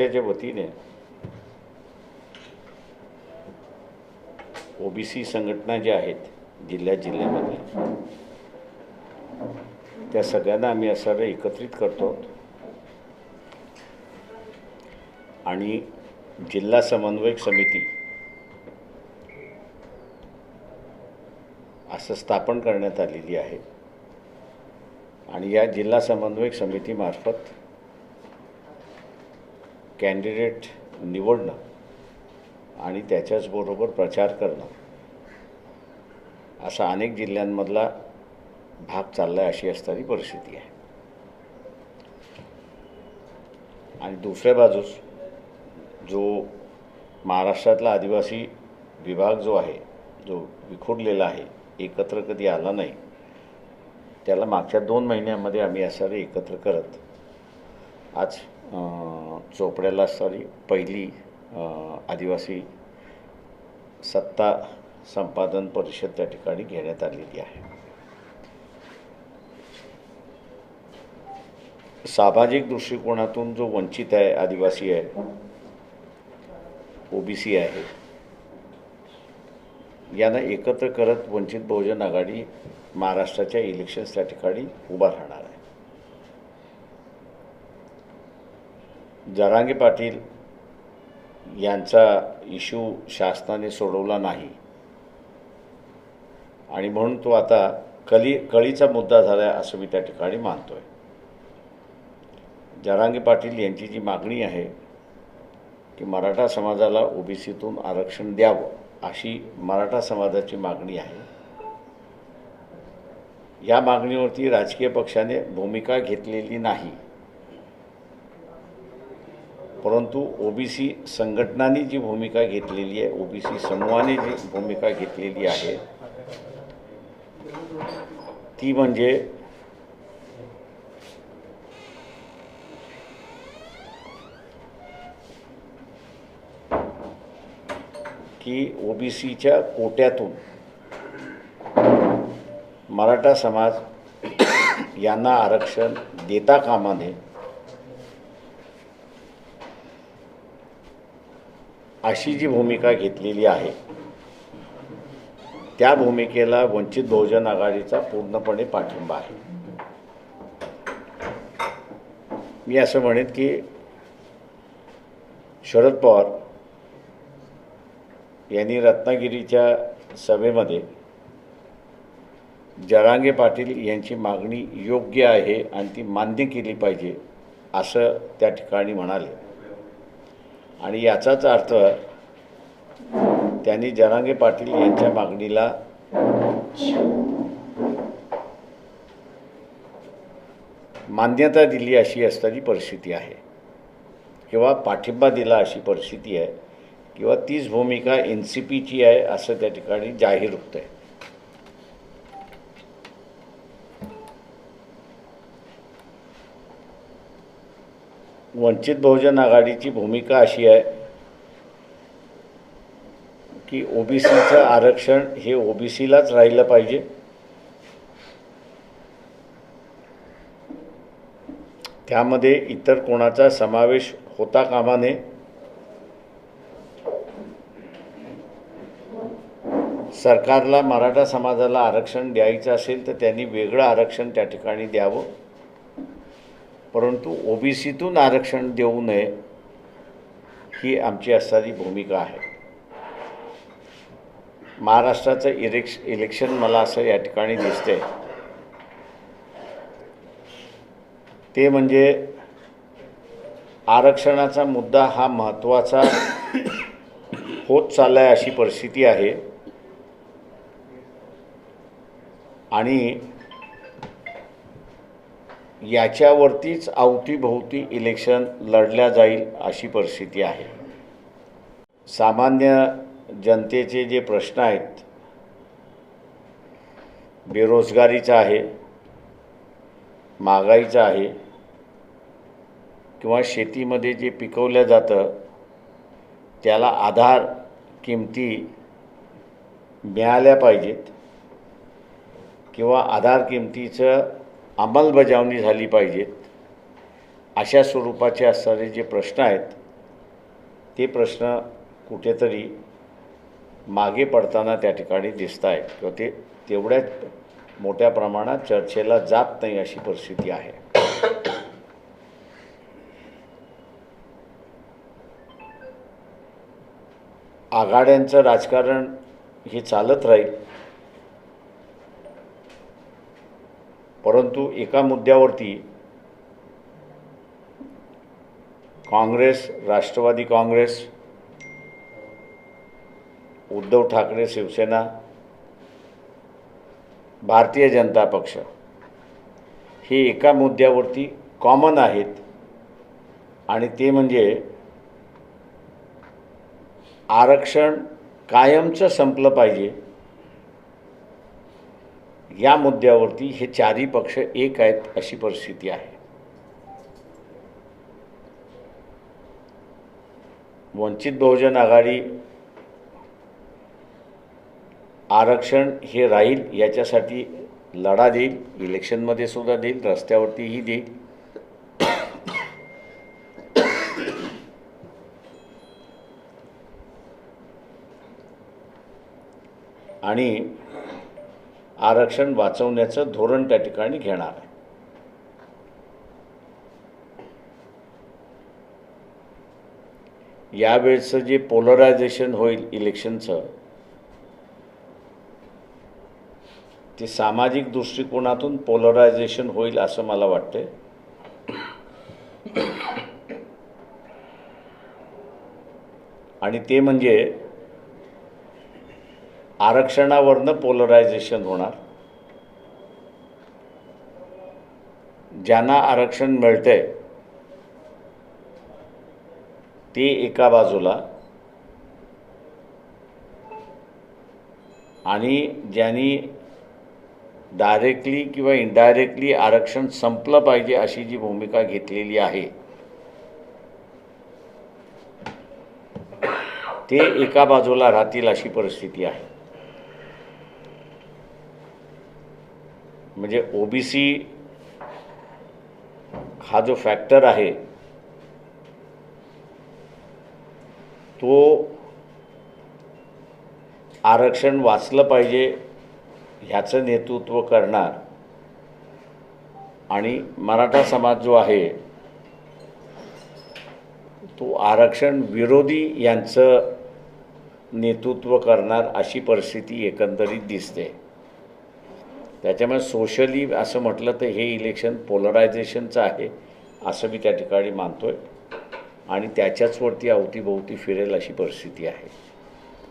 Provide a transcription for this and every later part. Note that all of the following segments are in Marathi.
पक्षाच्या वतीने ओबीसी संघटना ज्या आहेत जिल्ह्या जिल्ह्यामध्ये त्या सगळ्यांना आम्ही असं एकत्रित करतो. आणि जिल्हा समन्वयक समिती असं स्थापन करण्यात आलेली आहे. आणि या जिल्हा समन्वयक समितीमार्फत कॅन्डिडेट निवडणं आणि त्याच्याचबरोबर प्रचार करणं असा अनेक जिल्ह्यांमधला भाग चालला आहे अशी असणारी परिस्थिती आहे. आणि दुसऱ्या बाजूस जो महाराष्ट्रातला आदिवासी विभाग जो आहे जो विखुरलेला आहे एकत्र कधी आला नाही त्याला मागच्या दोन महिन्यामध्ये आम्ही असणारे एकत्र करत आज चोपड्याला सॉरी पहिली आदिवासी सत्ता संपादन परिषद त्या ठिकाणी घेण्यात आलेली आहे. सामाजिक दृष्टिकोनातून जो वंचित आहे आदिवासी आहे ओबीसी आहे यांना एकत्र करत वंचित बहुजन आघाडी महाराष्ट्राच्या इलेक्शन्स त्या ठिकाणी उभा राहणार आहे. जरांगे पाटील यांचा इश्यू शासनाने सोडवला नाही. आणि म्हणून तो आता कली कळीचा मुद्दा झाला आहे असं मी त्या ठिकाणी मानतो आहे जरांगे पाटील यांची जी मागणी आहे की मराठा समाजाला ओबीसीतून आरक्षण द्यावं अशी मराठा समाजाची मागणी आहे. या मागणीवरती राजकीय पक्षाने भूमिका घेतलेली नाही. परंतु ओबीसी संघटनांनी जी भूमिका घेतलेली आहे ओबीसी समूहाने जी भूमिका घेतलेली आहे ती म्हणजे की ओबीसीच्या कोट्यातून मराठा समाज यांना आरक्षण देता कामा नये. अशी जी भूमिका घेतलेली आहे त्या भूमिकेला वंचित बहुजन आघाडीचा पूर्णपणे पाठिंबा आहे. मी असं म्हणेन की शरद पवार यांनी रत्नागिरीच्या सभेमध्ये जरांगे पाटील यांची मागणी योग्य आहे आणि ती मान्य केली पाहिजे असं त्या ठिकाणी म्हणाले. आणि याचाच अर्थ त्यांनी जरांगे पाटील यांच्या मागणीला मान्यता दिली अशी असणारी परिस्थिती आहे. किंवा पाठिंबा दिला अशी परिस्थिती आहे. किंवा तीच भूमिका एन सी पीची आहे असं त्या ठिकाणी जाहीर होतं आहे वंचित बहुजन आघाडीची भूमिका अशी आहे की ओबीसीचं आरक्षण हे ओबीसीलाच राहिलं पाहिजे. त्यामध्ये इतर कोणाचा समावेश होता कामा नये. सरकारला मराठा समाजाला आरक्षण द्यायचं असेल तर त्यांनी वेगळं आरक्षण त्या ठिकाणी द्यावं. परंतु ओबीसीतून आरक्षण देऊ नये ही आमची असणारी भूमिका आहे. महाराष्ट्राचं इलेक्श इलेक्शन मला असं या ठिकाणी दिसतंय. ते म्हणजे आरक्षणाचा मुद्दा हा महत्त्वाचा होत चालला आहे अशी परिस्थिती आहे. आणि याच्यावरतीच अवतीभोवती इलेक्शन लढल्या जाईल अशी परिस्थिती आहे. सामान्य जनतेचे जे प्रश्न आहेत बेरोजगारीचा आहे महागाईचा आहे किंवा शेतीमध्ये जे पिकवलं जातं त्याला आधार किमती मिळाल्या पाहिजेत किंवा आधार किमतीचं अंमलबजावणी झाली पाहिजेत अशा स्वरूपाचे असणारे जे प्रश्न आहेत ते प्रश्न कुठेतरी मागे पडताना त्या ठिकाणी दिसत आहेत. किंवा ते तेवढ्या मोठ्या प्रमाणात चर्चेला जात नाही अशी परिस्थिती आहे. आघाड्यांचं राजकारण हे चालत राहील. परंतु एका मुद्द्यावरती काँग्रेस राष्ट्रवादी काँग्रेस उद्धव ठाकरे शिवसेना भारतीय जनता पक्ष हे एका मुद्द्यावरती कॉमन आहेत. आणि ते म्हणजे आरक्षण कायमचं संपलं पाहिजे. या मुद्द्यावरती हे चारही पक्ष एक आहेत अशी परिस्थिती आहे. वंचित बहुजन आघाडी आरक्षण हे राहील याच्यासाठी लढा देईल इलेक्शनमध्ये सुद्धा देईल रस्त्यावरतीही देईल. आणि आरक्षण वाचवण्याचं धोरण त्या ठिकाणी घेणार आहे. यावेळेचं जे पोलरायझेशन होईल इलेक्शनचं ते सामाजिक दृष्टिकोनातून पोलरायझेशन होईल असं मला वाटते आणि ते म्हणजे आरक्षणावरनं पोलरायझेशन होणार. ज्यांना आरक्षण मिळतंय ते एका बाजूला आणि ज्यांनी डायरेक्टली किंवा इनडायरेक्टली आरक्षण संपलं पाहिजे अशी जी भूमिका घेतलेली आहे ते एका बाजूला राहतील अशी परिस्थिती आहे. म्हणजे ओबीसी हा जो फॅक्टर आहे तो आरक्षण वाचलं पाहिजे ह्याचं नेतृत्व करणार. आणि मराठा समाज जो आहे तो आरक्षण विरोधी यांचं नेतृत्व करणार अशी परिस्थिती एकंदरीत दिसते. त्याच्यामुळे सोशली असं म्हटलं तर हे इलेक्शन पोलरायझेशनचं आहे असं मी त्या ठिकाणी मानतो आहे आणि त्याच्याचवरती अवतीभोवती फिरेल अशी परिस्थिती आहे.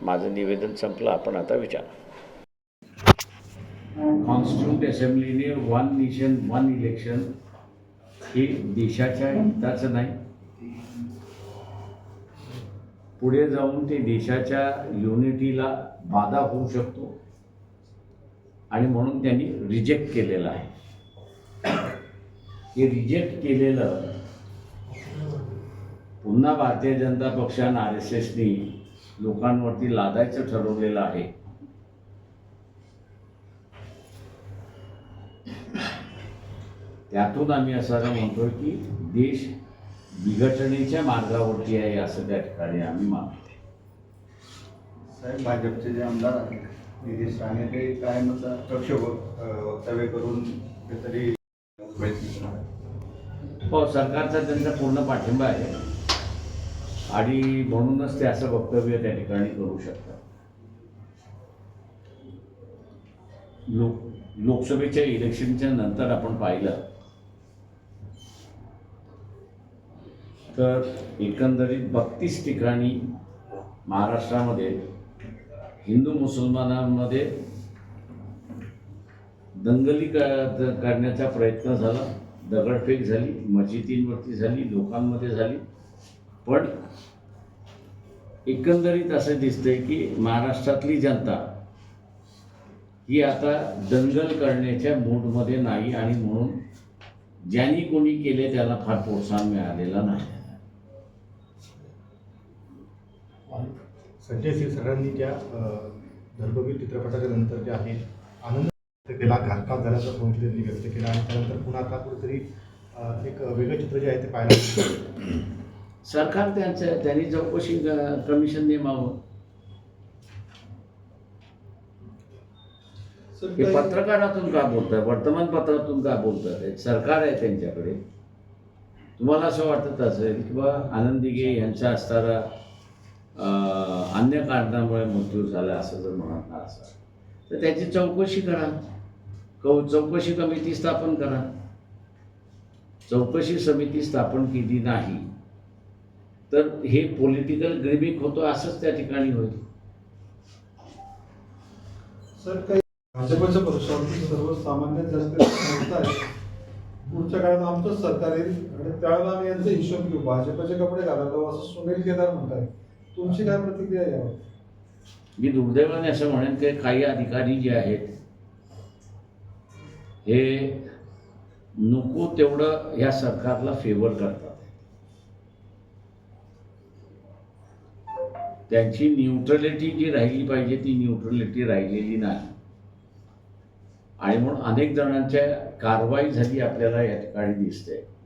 माझं निवेदन संपलं. आपण आता विचारा. कॉन्स्टिट्यूट असेंब्लीने वन नेशन वन इलेक्शन हे देशाच्या हिताचं नाही. पुढे जाऊन ते देशाच्या युनिटीला बाधा होऊ शकतो. आणि म्हणून त्यांनी रिजेक्ट केलेलं आहे. हे रिजेक्ट केलेलं पुन्हा भारतीय जनता पक्षानं आर एस एसनी लोकांवरती लादायचं ठरवलेलं आहे. त्यातून आम्ही असं म्हणतोय की देश विघटनेच्या मार्गावरती आहे असं त्या ठिकाणी आम्ही मानतो साहेब भाजपचे जे आमदार आहेत निलेश राणे ते काय मत वक्तव्य करून तरी हो सरकारचा त्यांचा पूर्ण पाठिंबा आहे. आणि म्हणूनच ते असं वक्तव्य त्या ठिकाणी करू शकतात. लोक लोकसभेच्या इलेक्शनच्या नंतर आपण पाहिलं. तर एकंदरीत बत्तीस ठिकाणी महाराष्ट्रामध्ये हिंदू मुसलमानांमध्ये दंगली का करण्याचा प्रयत्न झाला. दगडफेक झाली मशिदींवरती झाली लोकांमध्ये झाली. पण एकंदरीत असं दिसतंय की महाराष्ट्रातली जनता ही आता दंगल करण्याच्या मूडमध्ये नाही आणि म्हणून ज्यांनी कोणी केले त्याला फार प्रोत्साहन मिळालेलं नाही. संजय त्या अ, धर्मवीर चित्रपटाच्या नंतर जे आहे आनंद व्यक्त केला घातपात झाल्याचा फोन त्यांनी व्यक्त केला आणि त्यानंतर पुन्हा आता कुठेतरी एक वेगळं चित्र जे आहे ते पाहायला. सरकार त्यांचं त्यांनी चौकशी क- कमिशन नेमावं. हे पत्रकारातून का बोलतात वर्तमानपत्रातून का बोलतात सरकार आहे त्यांच्याकडे. तुम्हाला असं वाटत असेल की बा आनंद दिघे यांचा असणारा अन्य कारणामुळे मृत्यू झाला असं जर म्हणणार असाल तर त्याची चौकशी करा. कौ चौकशी समिती स्थापन करा. चौकशी समिती स्थापन केली नाही तर हे पॉलिटिकल ग्रेमिक होतो असंच त्या ठिकाणी होईल. सर काही भाजपच्या पक्षावरती सर्वसामान्य जास्त पुढच्या काळात आमचंच सरकार येईल आणि त्यावेळेला आम्ही यांचा हिशोब घेऊ. भाजपचे कपडे घालायला असं सुनील केदार म्हणतात तुमची काय प्रतिक्रिया यावर? मी दुर्दैवाने असं म्हणेन की काही अधिकारी जे आहेत हे नको तेवढं या सरकारला फेवर करतात. त्यांची न्यूट्रलिटी जी राहिली पाहिजे ती न्यूट्रलिटी राहिलेली नाही. आणि म्हणून अनेक जणांच्या कारवाई झाली आपल्याला या ठिकाणी दिसते.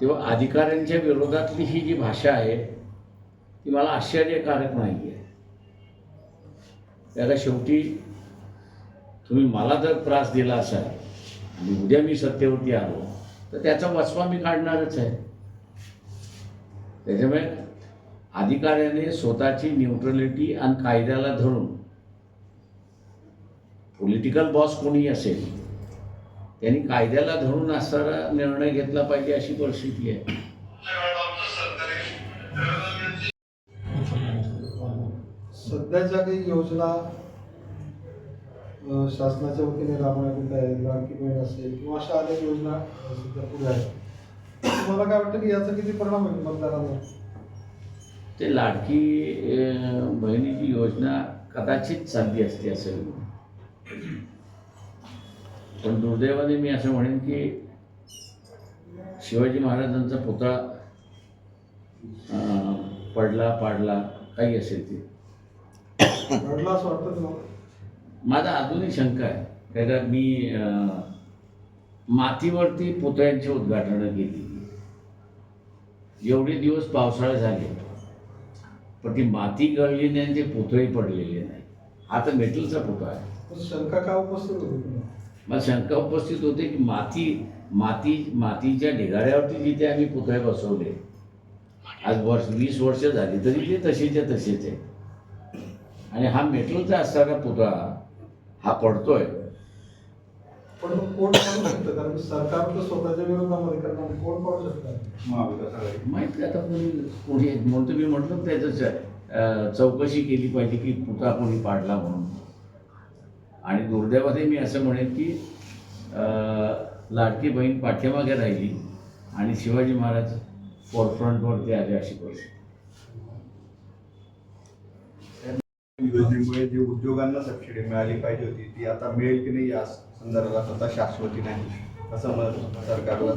तेव्हा अधिकाऱ्यांच्या विरोधातली ही जी भाषा आहे ती मला आश्चर्यकारक नाही आहे त्याला शेवटी तुम्ही मला जर त्रास दिला असाल आणि उद्या मी सत्तेवरती आलो तर त्याचा वचपा मी काढणारच आहे. त्याच्यामुळे अधिकाऱ्याने स्वतःची न्यूट्रलिटी आणि कायद्याला धरून पॉलिटिकल बॉस कोणी असेल त्यांनी कायद्याला धरून असणारा निर्णय घेतला पाहिजे अशी परिस्थिती आहे. सध्याच्या काही योजना शासनाच्या वतीने राबवण्यात येत आहे लाडकी बहीण असेल किंवा अशा अनेक योजना सध्या पुढे आहेत. तुम्हाला काय वाटतं की याचा किती परिणाम होईल मतदारांवर? ते लाडकी बहिणीची योजना कदाचित चालली असते असेल पण दुर्दैवाने मी असं म्हणेन की शिवाजी महाराजांचा पुतळा पडला पाडला काही असेल ते. माझा अजूनही शंका आहे. कारण मी मातीवरती पुतळ्यांची उद्घाटनं केली. एवढे दिवस पावसाळे झाले. पण ती माती गळली नाही आणि ते पुतळे पडलेले नाही. हा तर मेटलचा पुतळा आहे. शंका का उपस्थित मला शंका उपस्थित होते की माती माती मातीच्या ढिगाऱ्यावरती जिथे आम्ही पुतळे बसवले आज वर्ष वीस वर्ष झाली तरी ते तसेच्या तसेच आहे आणि हा मेटलचा असणारा पुतळा हा पडतोय. पण मग कोण पाडू शकतं? कारण की सरकार तर स्वतःच्या विरोधामध्ये करणार कोण पाडू शकतं? महाविकास आघाडी. माहिती आता कोणी कोणी म्हणून तुम्ही म्हटलं त्याचं चौकशी केली पाहिजे की पुतळा कोणी पाडला म्हणून. आणि दुर्दैवाने मी असं म्हणेन की अं, लाडकी बहीण पाठीमागे राहिली आणि शिवाजी महाराज फोरफ्रंटवरती आले अशी परिस्थिती. योजनेमुळे जे उद्योगांना सबसिडी मिळाली पाहिजे होती ती आता मिळेल की नाही या संदर्भात आता शाश्वती नाही असं मत सरकारला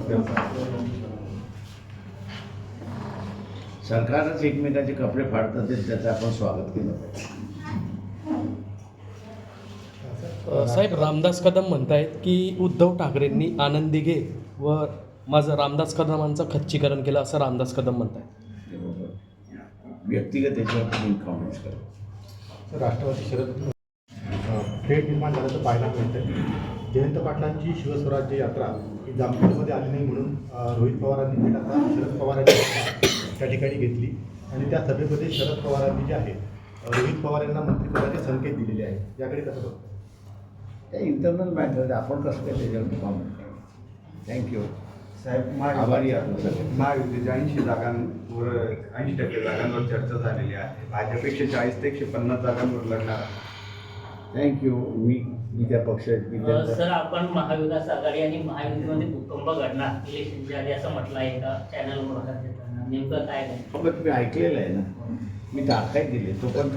सरकारच एकमेकाचे कपडे फाडतात त्याचं आपण स्वागत केलं पाहिजे. साहेब रामदास कदम म्हणतायत की उद्धव ठाकरेंनी आनंद दिघे व माझं रामदास कदमांचं खच्चीकरण केलं असं रामदास कदम म्हणतायत. हे व्यक्तिगत याच्यावर कॉमेंट्स राष्ट्रवादी शरद अं, पेठ निर्माण झाल्याचं पाहायला मिळतं जयंत पाटलांची शिवस्वराज्य यात्रा ही जामखेडमध्ये आली नाही म्हणून रोहित पवारांनी थेट आता शरद पवारांची सभा त्या ठिकाणी घेतली. आणि त्या सभेमध्ये शरद पवारांनी जे आहे रोहित पवार यांना मंत्रिपदाचे संकेत दिलेले आहेत. याकडे कसं बघतो? त्या इंटरनल मॅटर आपण कसं काय त्याच्यावर कॉमेंट थँक्यू साहेब आभारी. महायुतीच्या ऐंशी जागांवर ऐंशी टक्के जागांवर चर्चा झालेली आहे. भाजपेक्षा चाळीस ते एकशे पन्नास जागांवर लढणार आहे. थँक्यू मी मी त्या पक्षात मी सर आपण महाविकास आघाडी आणि महायुतीमध्ये भूकंप घडणार इलेक्शनच्या आधी असं म्हटलं आहे का चॅनल मुलाखत देताना नेमकं काय हो, पण तुम्ही ऐकलेलं आहे ना. मी दाखवाय दिले तो पण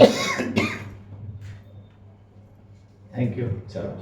थँक्यू चला